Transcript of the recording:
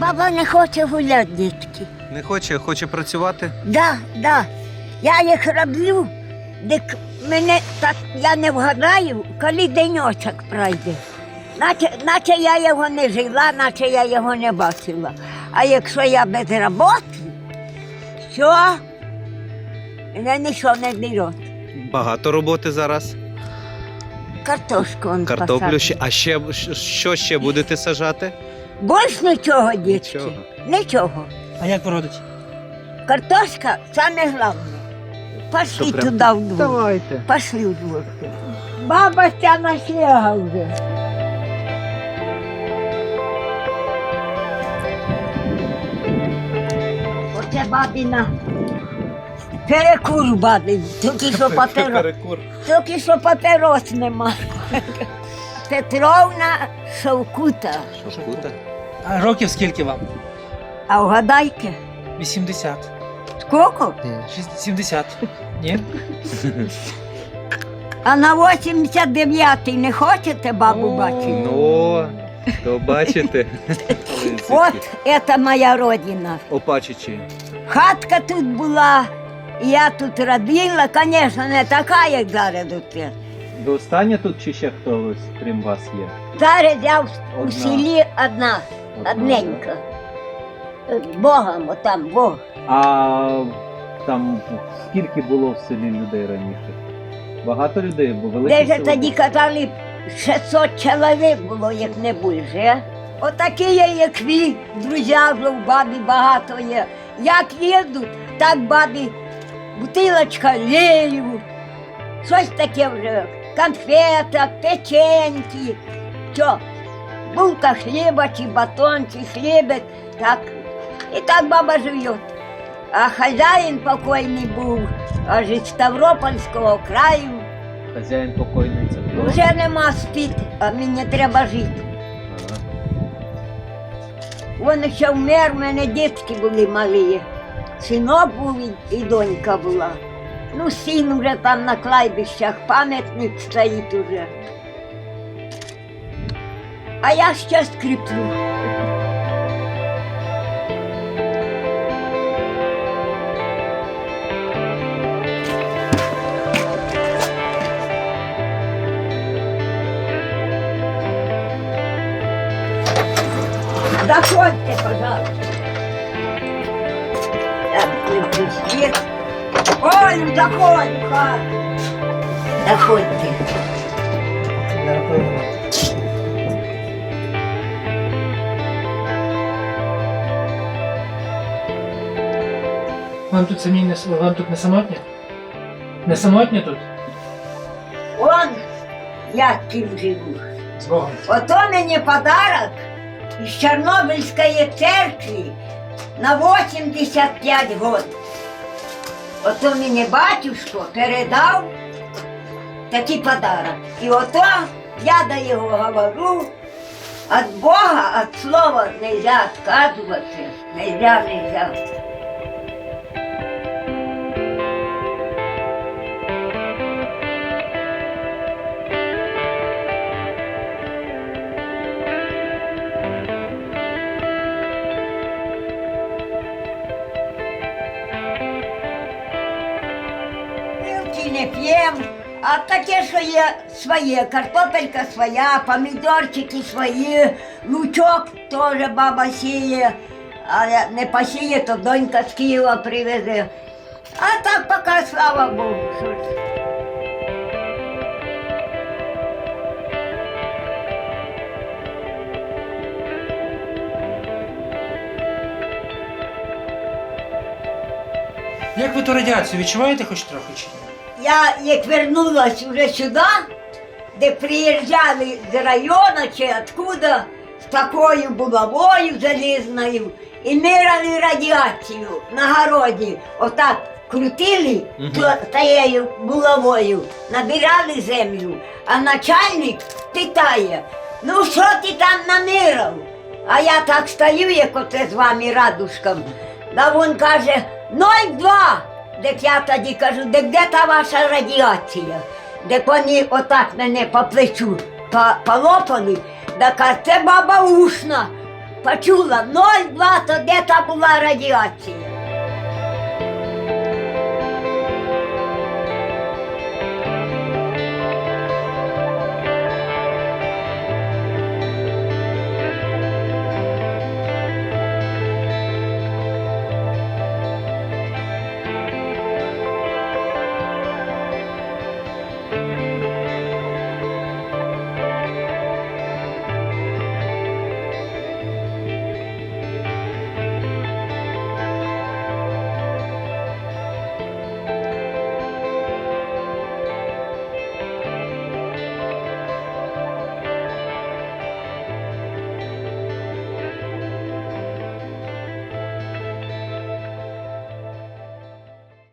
Баба не хоче гуляти, дітки. Не хоче, хоче працювати. Да, да. Я їх роблю, дик мене так я не вгадаю, коли денечок пройде. Наче, наче я його не жила, наче я його не бачила. А якщо я без роботи, що мене нічого не бере. Багато роботи зараз. Картошку он Картоплю ще. А ще що ще будете сажати? Більш нічого, дітки. Нічого. Нічого. А як породить? Картошка саме головне. Пошли прям туди в двор. Давайте. Пошли в двор. Баба ця насліга вже. Оце бабіна. Перекур бабин. Тільки що паперос. Перекур. Тільки що паперос нема. Петровна Шовкута. Шовкута. А років скільки вам? А вгадайте, 80. скільки? Шість- 70. Ні? А на 89-й не хочете бабу бачити? Ну, то бачите. От це моя родина. Опачичі. Хатка тут була, я тут родила, звісно, не така, як зараз тут. є. Ви остання тут чи ще хтось, крім вас є? Зараз я в, у Одна. селі одна, одненька. З Богом, отам Бог. А там скільки було в селі людей раніше? Багато людей, бо велике Де ж село тоді було. казали, 600 чоловік було, як не більше. Отакі є, як ви, друзі, вже в бабі багато є. Як їдуть, так бабі бутилочка лею, щось таке вже, конфеток, печеньки, що, булка хліба чи батон, чи хлібець, так. І так баба живе. А хазяїн покойний був аж із Ставропольського краю. Хазяїн покойний це хто? Вже нема спіт, а мені треба жити. Він ще вмер, в мене дітки були малі. Синок був і- і донька була. Ну, син вже там на кладбищах, пам'ятник стоїть уже. А я ще скріплю. Заходьте, пожалуйста. Так, выключи свет. Оль, заходь, в Вам тут самі не вам тут не самотня? Не самотня тут? Он, я ким живу. З Богом. Ото мені подарок із Чорнобильської церкви на 85 год. Ото мені батюшко передав такий подарок. І ото я до його говорю, від Бога, від слова нельзя відказуватися, нельзя, нельзя. Не п'єм, а таке, що є своє, картопелька своя, помідорчики свої, лучок теж баба сіє, а не посіє, то донька з Києва привезе. А так поки, слава Богу. Як ви ту радіацію відчуваєте хоч трохи чи ні? Я як вернулась уже сюди, де приїжджали з району чи откуда, з такою булавою залізною, і міряли радіацію на городі. Отак крутили тією булавою, набирали землю, а начальник питає, ну що ти там намірав? А я так стою, як оце з вами радушком. Да він каже, ноль два. Дек я тоді кажу, де де та ваша радіація? Дек вони отак мене по плечу полопали, да каже, це баба ушна. Почула 0,2, то де та була радіація?